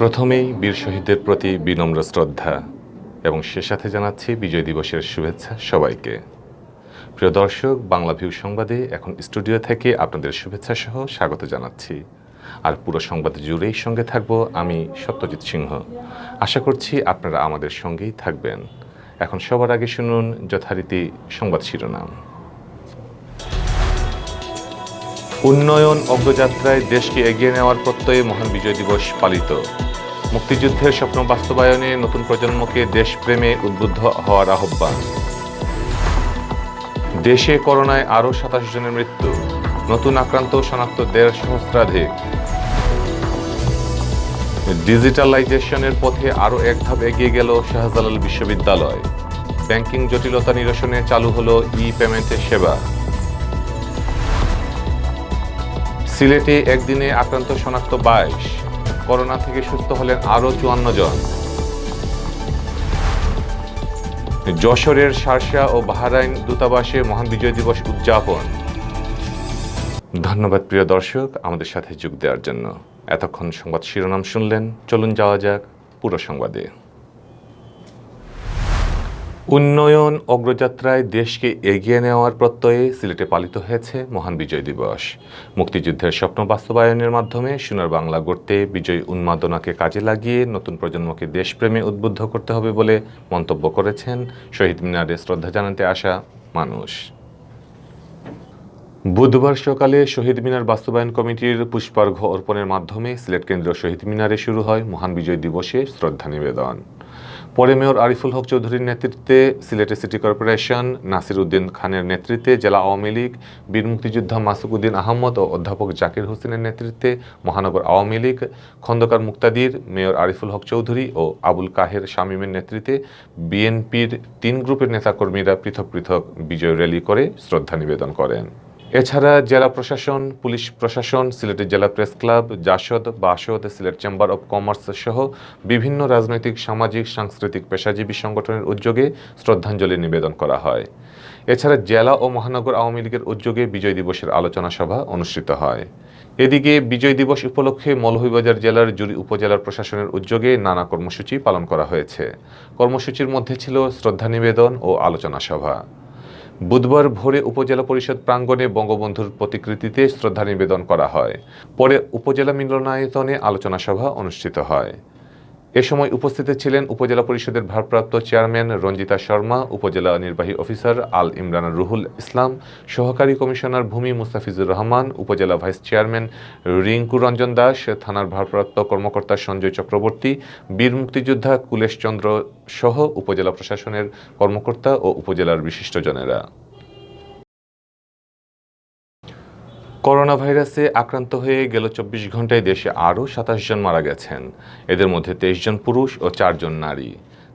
প্রথমেই বীর শহীদদের প্রতি বিনম্র শ্রদ্ধা এবং সে সাথে জানাচ্ছি বিজয় দিবসের শুভেচ্ছা সবাইকে। প্রিয় দর্শক, বাংলা ভিউ সংবাদে এখন স্টুডিও থেকে আপনাদের শুভেচ্ছা সহ স্বাগত জানাচ্ছি। আর পুরো সংবাদ জুড়েই সঙ্গে থাকব আমি সত্যজিৎ সিংহ। আশা করছি আপনারা আমাদের সঙ্গেই থাকবেন। এখন সবার আগে শুনুন যথারীতি সংবাদ শিরোনাম। উন্নয়ন অগ্রযাত্রায় দেশকে এগিয়ে নেওয়ার প্রত্যয়ে মহান বিজয় দিবস পালিত। মুক্তিযুদ্ধের স্বপ্ন বাস্তবায়নে নতুন প্রজন্মকে দেশপ্রেমে উদ্বুদ্ধ হওয়ার আহ্বান। দেশে করোনায় আরও সাতাশ জনের মৃত্যু, নতুন আক্রান্ত শনাক্ত দেড় সহস্রাধিক। ডিজিটালাইজেশনের পথে আরও এক ধাপ এগিয়ে গেল শাহজালাল বিশ্ববিদ্যালয়। ব্যাংকিং জটিলতা নিরসনে চালু হলো ই পেমেন্টের সেবা। সিলেটে একদিনে আক্রান্ত শনাক্ত বাইশ করোনা থেকে সুস্থ হলেন আরও চুয়ান্ন জন। যশোরের শার্শা ও বাহারাইন দূতাবাসে মহান বিজয় দিবস উদযাপন। ধন্যবাদ প্রিয় দর্শক, আমাদের সাথে যোগ দেওয়ার জন্য। এতক্ষণ সংবাদ শিরোনাম শুনলেন, চলুন যাওয়া যাক পুরো সংবাদে। উন্নয়ন অগ্রযাত্রায় দেশকে এগিয়ে নেওয়ার প্রত্যয়ে সিলেটে পালিত হয়েছে মহান বিজয় দিবস। মুক্তিযুদ্ধের স্বপ্ন বাস্তবায়নের মাধ্যমে সোনার বাংলা গড়তে বিজয় উন্মাদনাকে কাজে লাগিয়ে নতুন প্রজন্মকে দেশপ্রেমে উদ্বুদ্ধ করতে হবে বলে মন্তব্য করেছেন শহীদ মিনারে শ্রদ্ধা জানাতে আসা মানুষ। বুধবার সকালে শহীদ মিনার বাস্তবায়ন কমিটির পুষ্পার্ঘ্য অর্পণের মাধ্যমে সিলেট কেন্দ্রীয় শহীদ মিনারে শুরু হয় মহান বিজয় দিবসে শ্রদ্ধা নিবেদন। পরে মেয়র আরিফুল হক চৌধুরীর নেতৃত্বে সিলেটে সিটি কর্পোরেশন নাসির উদ্দিন খানের নেতৃত্বে, জেলা আওয়ামী লীগ, বীর মুক্তিযোদ্ধা মাসুক উদ্দিন আহমদ ও অধ্যাপক জাকির হোসেনের নেতৃত্বে মহানগর আওয়ামী লীগ, খন্দকার মুক্তাদির, মেয়র আরিফুল হক চৌধুরী ও আবুল কাহের শামীমের নেতৃত্বে বিএনপির তিন গ্রুপের নেতাকর্মীরা পৃথক পৃথক বিজয় র্যালি করে শ্রদ্ধা নিবেদন করেন। এছাড়া জেলা প্রশাসন, পুলিশ প্রশাসন, সিলেটের জেলা press club, JASAD, BASAD, Sylhet chamber of commerce সহ বিভিন্ন রাজনৈতিক, সামাজিক, সাংস্কৃতিক পেশাজীবী সংগঠনের উদ্যোগে শ্রদ্ধাঞ্জলি নিবেদন করা হয়। এছাড়া জেলা ও মহানগর আওয়ামী লীগের উদ্যোগে বিজয় দিবসের আলোচনা সভা অনুষ্ঠিত হয়। এদিকে বিজয় দিবস উপলক্ষে মৌলভীবাজার জেলার জুরি উপজেলার প্রশাসনের উদ্যোগে নানা কর্মসূচি পালন করা হয়েছে। কর্মসূচির মধ্যে ছিল শ্রদ্ধা নিবেদন ও আলোচনা সভা। বুধবার ভোরে উপজেলা পরিষদ প্রাঙ্গণে বঙ্গবন্ধুর প্রতিকৃতিতে শ্রদ্ধা নিবেদন করা হয়। পরে উপজেলা মিলনায়তনে আলোচনা সভা অনুষ্ঠিত হয়। এ সময় উপস্থিত ছিলেন উপজেলা পরিষদের ভারপ্রাপ্ত চেয়ারম্যান রঞ্জিতা শর্মা, উপজেলা নির্বাহী অফিসার আল ইমরান রুহুল ইসলাম, সহকারী কমিশনার ভূমি মুস্তাফিজুর রহমান, উপজেলা ভাইস চেয়ারম্যান রিঙ্কু রঞ্জন দাস, থানার ভারপ্রাপ্ত কর্মকর্তা সঞ্জয় চক্রবর্তী, বীর মুক্তিযোদ্ধা কুলেশ চন্দ্র সহ উপজেলা প্রশাসনের কর্মকর্তা ও উপজেলার বিশিষ্টজনেরা। করোনা ভাইরাসে আক্রান্ত হয়ে গেল চব্বিশ ঘন্টায় দেশে আরও সাতাশ জন মারা গেছেন। এদের মধ্যে তেইশ জন পুরুষ ও চারজন নারী।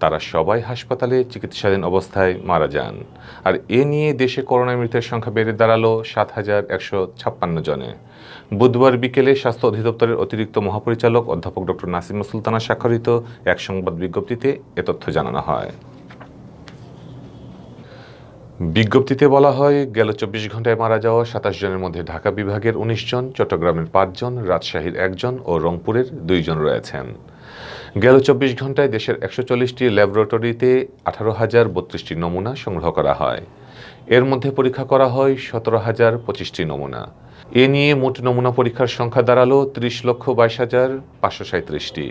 তারা সবাই হাসপাতালে চিকিৎসাধীন অবস্থায় মারা যান। আর এ নিয়ে দেশে করোনা মৃতের সংখ্যা বেড়ে দাঁড়াল সাত হাজার একশো ছাপ্পান্ন জনে। বুধবার বিকেলে স্বাস্থ্য অধিদপ্তরের অতিরিক্ত মহাপরিচালক অধ্যাপক ডক্টর নাসিমা সুলতানা স্বাক্ষরিত এক সংবাদ বিজ্ঞপ্তিতে এ তথ্য জানানো হয়। বিজ্ঞপ্তিতে বলা হয়, গেল চব্বিশ ঘন্টায় মারা যাওয়া সাতাশ জনের মধ্যে ঢাকা বিভাগের উনিশ জন, চট্টগ্রামের পাঁচজন রাজশাহীর একজন ও রংপুরের দুইজন রয়েছেন। গেল চব্বিশ ঘন্টায় দেশের একশো চল্লিশটি ল্যাবরেটরিতে আঠারো হাজার বত্রিশটি নমুনা সংগ্রহ করা হয়। এর মধ্যে পরীক্ষা করা হয় সতেরো হাজার পঁচিশটি নমুনা। এ নিয়ে মোট নমুনা পরীক্ষার সংখ্যা দাঁড়াল ত্রিশ লক্ষ বাইশ হাজার পাঁচশো সাঁত্রিশটি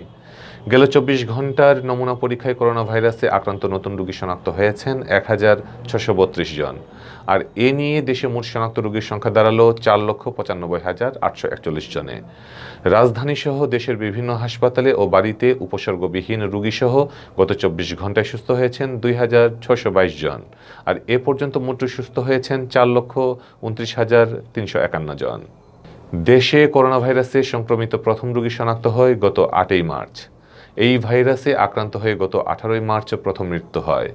গেল চব্বিশ ঘণ্টার নমুনা পরীক্ষায় করোনা ভাইরাসে আক্রান্ত নতুন রোগী শনাক্ত হয়েছেন এক হাজার ছশো বত্রিশ জন। আর এ নিয়ে দেশে মোট শনাক্ত রোগীর সংখ্যা দাঁড়াল চার লক্ষ পঁচানব্বই হাজার আটশো একচল্লিশ জনে। রাজধানী সহ দেশের বিভিন্ন হাসপাতালে ও বাড়িতে উপসর্গবিহীন রোগীসহ গত চব্বিশ ঘন্টায় সুস্থ হয়েছেন দুই হাজার ছশো বাইশ জন। আর এ পর্যন্ত মোট সুস্থ হয়েছেন চার লক্ষ উনত্রিশ হাজার তিনশো একান্ন জন। দেশে করোনা ভাইরাসে সংক্রমিত প্রথম রোগী শনাক্ত হয় গত আটই মার্চ। এই ভাইরাসে আক্রান্ত হয়ে গত আঠারোই মার্চ প্রথম মৃত্যু হয়।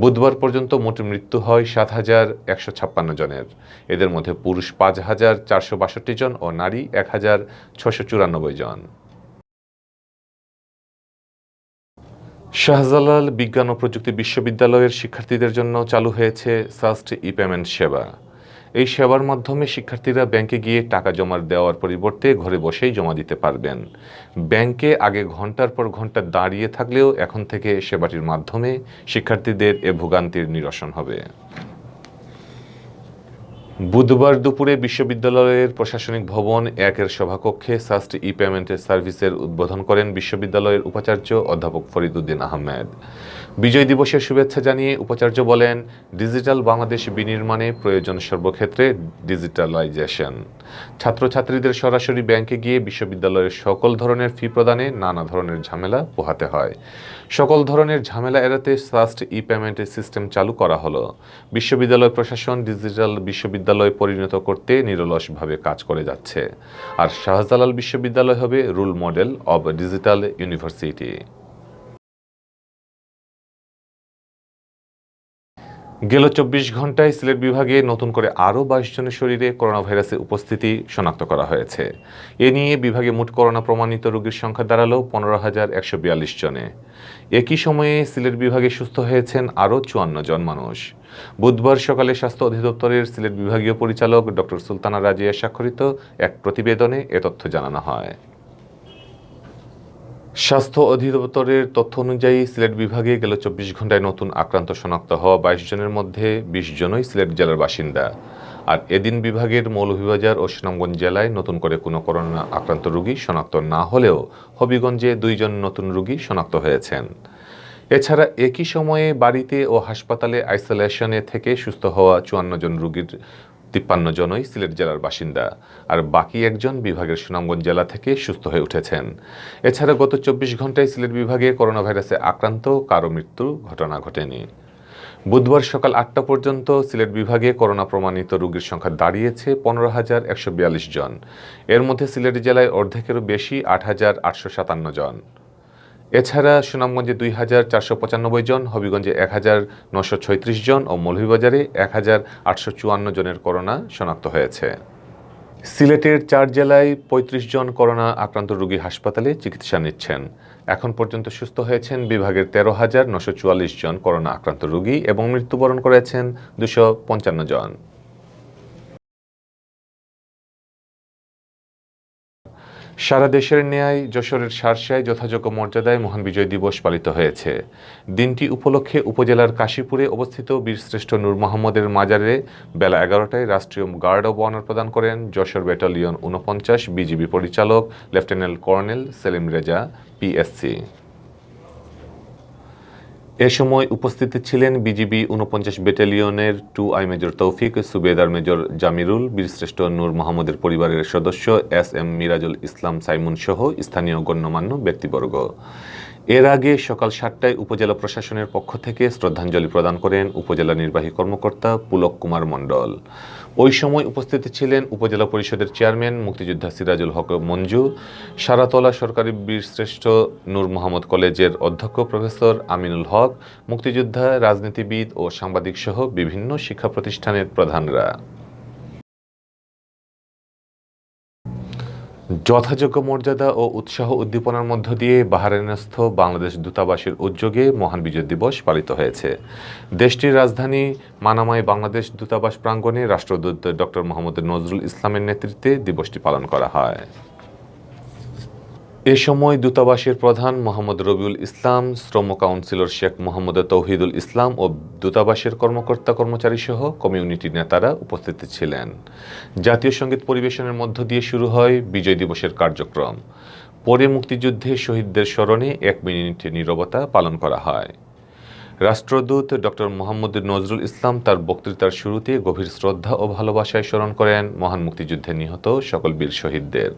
বুধবার পর্যন্ত মোট মৃত্যু হয় সাত হাজার একশো ছাপ্পান্ন জনের। এদের মধ্যে পুরুষ পাঁচ হাজার চারশো বাষট্টি জন ও নারী এক হাজার ছশো চুরানব্বই জন। শাহজালাল বিজ্ঞান ও প্রযুক্তি বিশ্ববিদ্যালয়ের শিক্ষার্থীদের জন্য চালু হয়েছে সাস্ট ই পেমেন্ট সেবা। এই সেবার মাধ্যমে শিক্ষার্থীরা ব্যাংকে গিয়ে টাকা জমা দেওয়ার পরিবর্তে ঘরে বসেই জমা দিতে পারবেন। ব্যাংকে আগে ঘণ্টার পর ঘণ্টা দাঁড়িয়ে থাকলেও এখন থেকে সেবাটির মাধ্যমে শিক্ষার্থীদের এ ভোগান্তির নিরসন হবে। বুধবার দুপুরে বিশ্ববিদ্যালয়ের প্রশাসনিক ভবন একের সভাকক্ষে সাস্ট ই পেমেন্টের সার্ভিসের উদ্বোধন করেন বিশ্ববিদ্যালয়ের উপাচার্য অধ্যাপক ফরিদুদ্দিন আহমেদ। বিজয় দিবসের শুভেচ্ছা জানিয়ে উপাচার্য বলেন, ডিজিটাল বাংলাদেশ বিনির্মাণে প্রয়োজন সর্বক্ষেত্রে ডিজিটালাইজেশন। ছাত্রছাত্রীদের সরাসরি ব্যাংকে গিয়ে বিশ্ববিদ্যালয়ের সকল ধরনের ফি প্রদানে নানা ধরনের ঝামেলা পোহাতে হয়। সকল ধরনের ঝামেলা এড়াতে সাস্ট ই পেমেন্টের সিস্টেম চালু করা হলো। বিশ্ববিদ্যালয় প্রশাসন ডিজিটাল বিশ্ববিদ্যালয় পরিণত করতে নিরলসভাবে কাজ করে যাচ্ছে। আর শাহজালাল বিশ্ববিদ্যালয় হবে role model of digital university. গেল চব্বিশ ঘন্টায় সিলেট বিভাগে নতুন করে আরও বাইশ জনের শরীরে করোনা ভাইরাসের উপস্থিতি শনাক্ত করা হয়েছে। এ নিয়ে বিভাগে মোট করোনা প্রমাণিত রোগীর সংখ্যা দাঁড়াল পনেরো হাজার একশো বিয়াল্লিশ জনে। একই সময়ে সিলেট বিভাগে সুস্থ হয়েছেন আরও চুয়ান্ন জন মানুষ। বুধবার সকালে স্বাস্থ্য অধিদপ্তরের সিলেট বিভাগীয় পরিচালক ডক্টর সুলতানা রাজিয়া স্বাক্ষরিত এক প্রতিবেদনে এ তথ্য জানানো হয়। স্বাস্থ্য অধিদপ্তরের তথ্য অনুযায়ী সিলেট বিভাগে গেল চব্বিশ ঘন্টায় নতুন আক্রান্ত শনাক্ত হওয়া বাইশ জনের মধ্যে বিশ জনই সিলেট জেলার বাসিন্দা। আর এদিন বিভাগের মৌলভীবাজার ও সুনামগঞ্জ জেলায় নতুন করে কোনো করোনা আক্রান্ত রোগী শনাক্ত না হলেও হবিগঞ্জে দুইজন নতুন রোগী শনাক্ত হয়েছেন। এছাড়া একই সময়ে বাড়িতে ও হাসপাতালে আইসোলেশনে থেকে সুস্থ হওয়া চুয়ান্ন জন রোগীর তিপ্পান্ন জনই সিলেট জেলার বাসিন্দা, আর বাকি একজন বিভাগের সুনামগঞ্জ জেলা থেকে সুস্থ হয়ে উঠেছেন। এছাড়া গত চব্বিশ ঘন্টায় সিলেট বিভাগে করোনা ভাইরাসে আক্রান্ত কারও মৃত্যুর ঘটনা ঘটেনি। বুধবার সকাল আটটা পর্যন্ত সিলেট বিভাগে করোনা প্রমাণিত রোগীর সংখ্যা দাঁড়িয়েছে পনেরো হাজার একশো জন। এর মধ্যে সিলেট জেলায় অর্ধেকেরও বেশি আট হাজার আটশো সাতান্ন জন। এছাড়া সুনামগঞ্জে দুই হাজার চারশো পঁচানব্বই জন, হবিগঞ্জে এক হাজার নশো ছয়ত্রিশ জন ও মৌলভীবাজারে এক হাজার আটশো চুয়ান্ন জনের করোনা শনাক্ত হয়েছে। সিলেটের চার জেলায় পঁয়ত্রিশ জন করোনা আক্রান্ত রোগী হাসপাতালে চিকিৎসা নিচ্ছেন। এখন পর্যন্ত সুস্থ হয়েছেন বিভাগের তেরো হাজার নশো চুয়াল্লিশ জন করোনা আক্রান্ত রোগী এবং মৃত্যুবরণ করেছেন দুশো পঞ্চান্ন জন। সারা দেশের ন্যায় যশোরের সারসায় যথাযোগ্য মর্যাদায় মহান বিজয় দিবস পালিত হয়েছে। দিনটি উপলক্ষে উপজেলার কাশীপুরে অবস্থিত বীরশ্রেষ্ঠ নূর মোহাম্মদের মাজারে বেলা এগারোটায় রাষ্ট্রীয় গার্ড অব অনার প্রদান করেন যশোর ব্যাটালিয়ন উনপঞ্চাশ বিজিবি পরিচালক lieutenant colonel Selim Reza, PSC. এ সময় উপস্থিত ছিলেন বিজিবি উনপঞ্চাশ ব্যাটালিয়নের টু আই মেজর তৌফিক, সুবেদার মেজর জামিরুল, বীরশ্রেষ্ঠ নূর মোহাম্মদের পরিবারের সদস্য এস এম মিরাজুল ইসলাম সাইমুন সহ স্থানীয় গণ্যমান্য ব্যক্তিবর্গ। এর আগে সকাল সাতটায় উপজেলা প্রশাসনের পক্ষ থেকে শ্রদ্ধাঞ্জলি প্রদান করেন উপজেলা নির্বাহী কর্মকর্তা পুলক কুমার মণ্ডল। ওই সময় উপস্থিত ছিলেন উপজেলা পরিষদের চেয়ারম্যান মুক্তিযোদ্ধা সিরাজুল হক মঞ্জু, সারাতলা সরকারি বীরশ্রেষ্ঠ নূর মোহাম্মদ কলেজের অধ্যক্ষ প্রফেসর আমিনুল হক, মুক্তিযোদ্ধা, রাজনীতিবিদ ও সাংবাদিক সহ বিভিন্ন শিক্ষা প্রতিষ্ঠানের প্রধানরা। যথাযোগ্য মর্যাদা ও উৎসাহ উদ্দীপনার মধ্য দিয়ে বাহারেনস্থ বাংলাদেশ দূতাবাসের উদ্যোগে মহান বিজয় দিবস পালিত হয়েছে। দেশটির রাজধানী মানামায় বাংলাদেশ দূতাবাস প্রাঙ্গণে রাষ্ট্রদূত ডক্টর মোহাম্মদ নজরুল ইসলামের নেতৃত্বে দিবসটি পালন করা হয়। এ সময় দূতাবাসের প্রধান মোহাম্মদ রবিউল ইসলাম, শ্রম কাউন্সিলর শেখ মোহাম্মদ তৌহিদুল ইসলাম ও দূতাবাসের কর্মকর্তা কর্মচারী সহ কমিউনিটি নেতারা উপস্থিত ছিলেন। জাতীয় সংগীত পরিবেশনের মধ্য দিয়ে শুরু হয় বিজয় দিবসের কার্যক্রম। পরে মুক্তিযুদ্ধে শহীদদের স্মরণে এক মিনিট নীরবতা পালন করা হয়। রাষ্ট্রদূত ডক্টর মোহাম্মদ নজরুল ইসলাম তার বক্তৃতার শুরুতে গভীর শ্রদ্ধা ও ভালোবাসায় স্মরণ করেন মহান মুক্তিযুদ্ধে নিহত সকল বীর শহীদদের।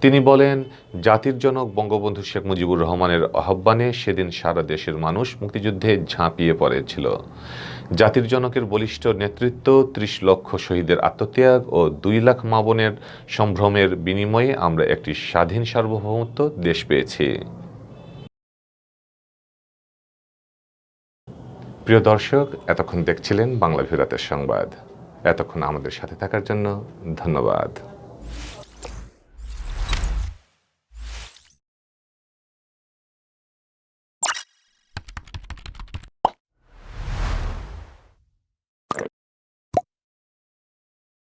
তিনি বলেন, জাতির জনক বঙ্গবন্ধু শেখ মুজিবুর রহমানের আহ্বানে সেদিন সারা দেশের মানুষ মুক্তিযুদ্ধে ঝাঁপিয়ে পড়েছিল। জাতির জনকের বলিষ্ঠ নেতৃত্ব, ত্রিশ লক্ষ শহীদের আত্মত্যাগ ও দুই লাখ মা বোনের সম্ভ্রমের বিনিময়ে আমরা একটি স্বাধীন সার্বভৌমত্ব দেশ পেয়েছি। প্রিয় দর্শক এতক্ষণ দেখছিলেন বাংলা ভিরাতের সংবাদ। এতক্ষণ আমাদের সাথে থাকার জন্য ধন্যবাদ।